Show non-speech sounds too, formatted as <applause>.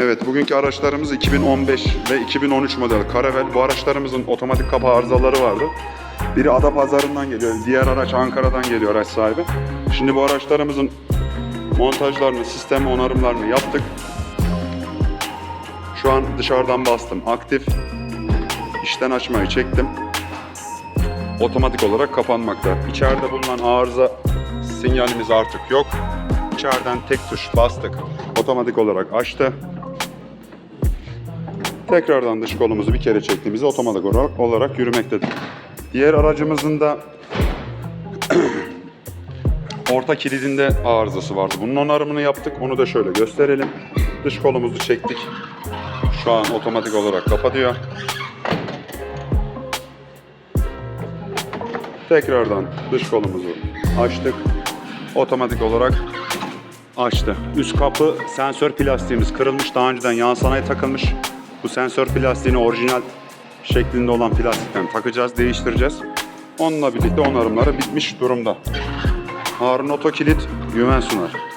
Evet, bugünkü araçlarımız 2015 ve 2013 model Karavel. Bu araçlarımızın otomatik kapı arızaları vardı. Biri Adapazarı'ndan geliyor, diğer araç Ankara'dan geliyor araç sahibi. Şimdi bu araçlarımızın montajlarını, sistem onarımlarını yaptık. Şu an dışarıdan bastım, aktif. İşten açmayı çektim. Otomatik olarak kapanmakta. İçeride bulunan arıza sinyalimiz artık yok. İçeriden tek tuş bastık. Otomatik olarak açtı. Tekrardan dış kolumuzu bir kere çektiğimizde otomatik olarak, yürümektedir. Diğer aracımızın da <clears throat> orta kilidinde arızası vardı. Bunun onarımını yaptık. Onu da şöyle gösterelim. Dış kolumuzu çektik. Şu an otomatik olarak kapatıyor. Tekrardan dış kolumuzu açtık. Otomatik olarak açtı. Üst kapı sensör plastiğimiz kırılmış. Daha önceden yan sanayi takılmış. Bu sensör plastiğini orijinal şeklinde olan plastikten takacağız, değiştireceğiz. Onunla birlikte onarımları bitmiş durumda. Harun Oto Kilit güven sunar.